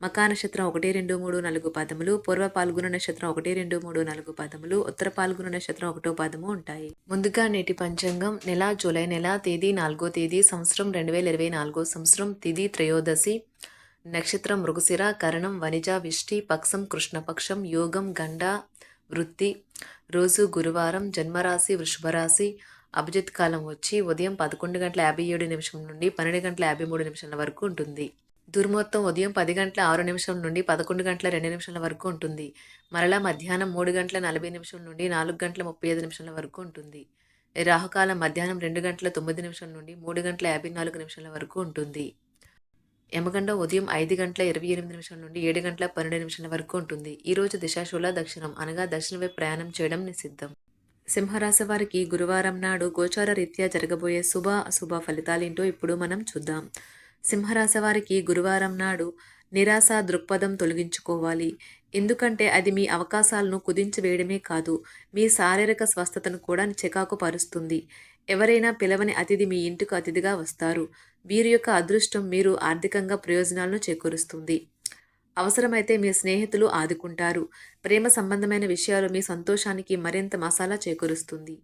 మకా నక్షత్రం ఒకటి రెండు మూడు నాలుగు పదములు పూర్వ పాల్గొన నక్షత్రం ఒకటి రెండు మూడు నాలుగు పదములు ఉత్తర పాల్గొన నక్షత్రం ఒకటో పదము ఉంటాయి. ముందుగా నేటి పంచాంగం నెల జూలై నెల తేదీ నాలుగో తేదీ సంవత్సరం రెండు వేల ఇరవై నాలుగో సంవత్సరం తిది త్రయోదశి నక్షత్రం మృగశిర కరణం వనిజ విష్టి పక్షం కృష్ణపక్షం యోగం గండ వృత్తి రోజు గురువారం జన్మరాశి వృషభరాశి అభిజిత్ కాలం వచ్చి ఉదయం పదకొండు గంటల యాభై ఏడు నిమిషం నుండి పన్నెండు గంటల యాభై మూడు నిమిషాల వరకు ఉంటుంది. దుర్మొత్తం ఉదయం పది గంటల ఆరు నిమిషం నుండి పదకొండు గంటల రెండు నిమిషాల వరకు ఉంటుంది. మరలా మధ్యాహ్నం మూడు గంటల నలభై నిమిషం నుండి నాలుగు గంటల ముప్పై ఐదు నిమిషాల వరకు ఉంటుంది. రాహుకాలం మధ్యాహ్నం రెండు గంటల తొమ్మిది నిమిషం నుండి మూడు గంటల యాభై నాలుగు నిమిషాల వరకు ఉంటుంది. యమగండ ఉదయం ఐదు గంటల ఇరవై ఎనిమిది నిమిషాల నుండి ఏడు గంటల పన్నెండు నిమిషాల వరకు ఉంటుంది. ఈ రోజు దిశాశూల దక్షిణం అనగా దక్షిణ వైపు ప్రయాణం చేయడం నిషిద్ధం. సింహరాశి వారికి గురువారం నాడు గోచార రీత్యా జరగబోయే శుభ అశుభ ఫలితాలేంటో ఇప్పుడు మనం చూద్దాం. సింహరాశి వారికి గురువారం నాడు నిరాశ దృక్పథం తొలగించుకోవాలి. ఎందుకంటే అది మీ అవకాశాలను కుదించి వేయడమే కాదు మీ శారీరక స్వస్థతను కూడా చికాకు పరుస్తుంది. ఎవరైనా పిలవని అతిథి మీ ఇంటికి అతిథిగా వస్తారు. వీరి యొక్క అదృష్టం మీరు ఆర్థికంగా ప్రయోజనాలను చేకూరుస్తుంది. అవసరమైతే మీ స్నేహితులు ఆదుకుంటారు. ప్రేమ సంబంధమైన విషయాలు మీ సంతోషానికి మరింత మసాలా చేకూరుస్తుంది.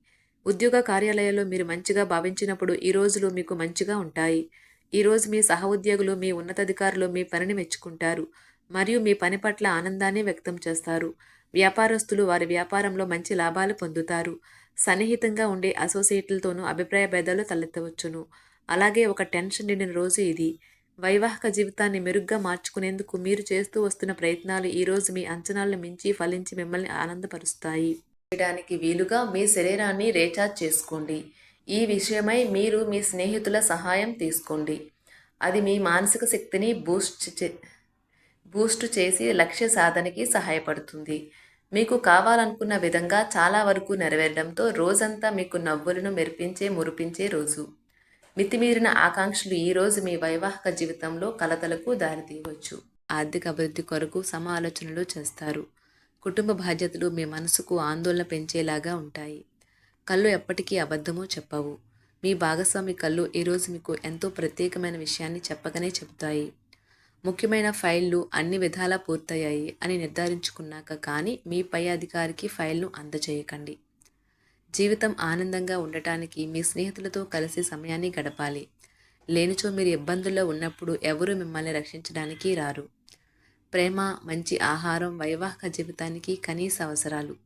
ఉద్యోగ కార్యాలయాల్లో మీరు మంచిగా భావించినప్పుడు ఈ రోజులు మీకు మంచిగా ఉంటాయి. ఈరోజు మీ సహ ఉద్యోగులు మీ ఉన్నతాధికారులు మీ పనిని మెచ్చుకుంటారు మరియు మీ పని పట్ల ఆనందాన్ని వ్యక్తం చేస్తారు. వ్యాపారస్తులు వారి వ్యాపారంలో మంచి లాభాలు పొందుతారు. సన్నిహితంగా ఉండే అసోసియేట్లతోనూ అభిప్రాయ భేదాలు తలెత్తవచ్చును. అలాగే ఒక టెన్షన్ నిండిన రోజు ఇది. వైవాహిక జీవితాన్ని మెరుగ్గా మార్చుకునేందుకు మీరు చేస్తూ వస్తున్న ప్రయత్నాలు ఈరోజు మీ అంచనాలను మించి ఫలించి మిమ్మల్ని ఆనందపరుస్తాయి. చేయడానికి వీలుగా మీ శరీరాన్ని రీఛార్జ్ చేసుకోండి. ఈ విషయమై మీరు మీ స్నేహితుల సహాయం తీసుకోండి. అది మీ మానసిక శక్తిని బూస్ట్ చే బూస్ట్ చేసి లక్ష్య సాధనకి సహాయపడుతుంది. మీకు కావాలనుకున్న విధంగా చాలా వరకు నెరవేరడంతో రోజంతా మీకు నవ్వులను మెరిపించే మురిపించే రోజు. మితిమీరిన ఆకాంక్షలు ఈరోజు మీ వైవాహిక జీవితంలో కలతలకు దారితీయవచ్చు. ఆర్థిక అభివృద్ధి కొరకు సమాలోచనలు చేస్తారు. కుటుంబ బాధ్యతలు మీ మనసుకు ఆందోళన పెంచేలాగా ఉంటాయి. కళ్ళు ఎప్పటికీ అబద్ధమో చెప్పవు. మీ భాగస్వామి కళ్ళు ఈరోజు మీకు ఎంతో ప్రత్యేకమైన విషయాన్ని చెప్పకనే చెబుతాయి. ముఖ్యమైన ఫైళ్ళు అన్ని విధాలా పూర్తయ్యాయి అని నిర్ధారించుకున్నాక కానీ మీ పై అధికారికి ఫైల్ను అందజేయకండి జీవితం ఆనందంగా ఉండటానికి మీ స్నేహితులతో కలిసి సమయాన్ని గడపాలి. లేనిచో మీరు ఇబ్బందుల్లో ఉన్నప్పుడు ఎవరు మిమ్మల్ని రక్షించడానికి రారు. ప్రేమ మంచి ఆహారం వైవాహిక జీవితానికి కనీస అవసరాలు.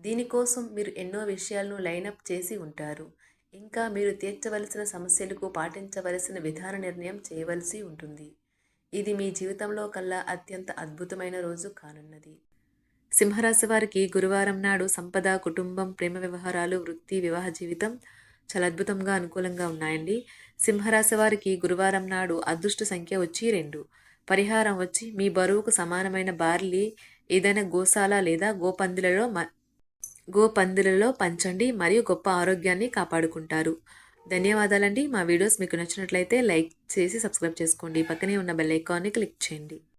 దీనికోసం మీరు ఎన్నో విషయాలను లైనప్ చేసి ఉంటారు. ఇంకా మీరు తీర్చవలసిన సమస్యలకు పాటించవలసిన విధాన నిర్ణయం చేయవలసి ఉంటుంది. ఇది మీ జీవితంలో కల్లా అత్యంత అద్భుతమైన రోజు కానున్నది. సింహరాశి వారికి గురువారం నాడు సంపద కుటుంబం ప్రేమ వ్యవహారాలు వృత్తి వివాహ జీవితం చాలా అద్భుతంగా అనుకూలంగా ఉన్నాయండి. సింహరాశి వారికి గురువారం నాడు అదృష్ట సంఖ్య వచ్చి రెండు. పరిహారం వచ్చి మీ బరువుకు సమానమైన బార్లీ ఏదైనా గోశాల లేదా గోపందులలో మ గోపందులలో పంచండి మరియు గొప్ప ఆరోగ్యాన్ని కాపాడుకుంటారు. ధన్యవాదాలండి. మా వీడియోస్ మీకు నచ్చినట్లయితే లైక్ చేసి సబ్స్క్రైబ్ చేసుకోండి. పక్కనే ఉన్న బెల్ ఐకాన్ని క్లిక్ చేయండి.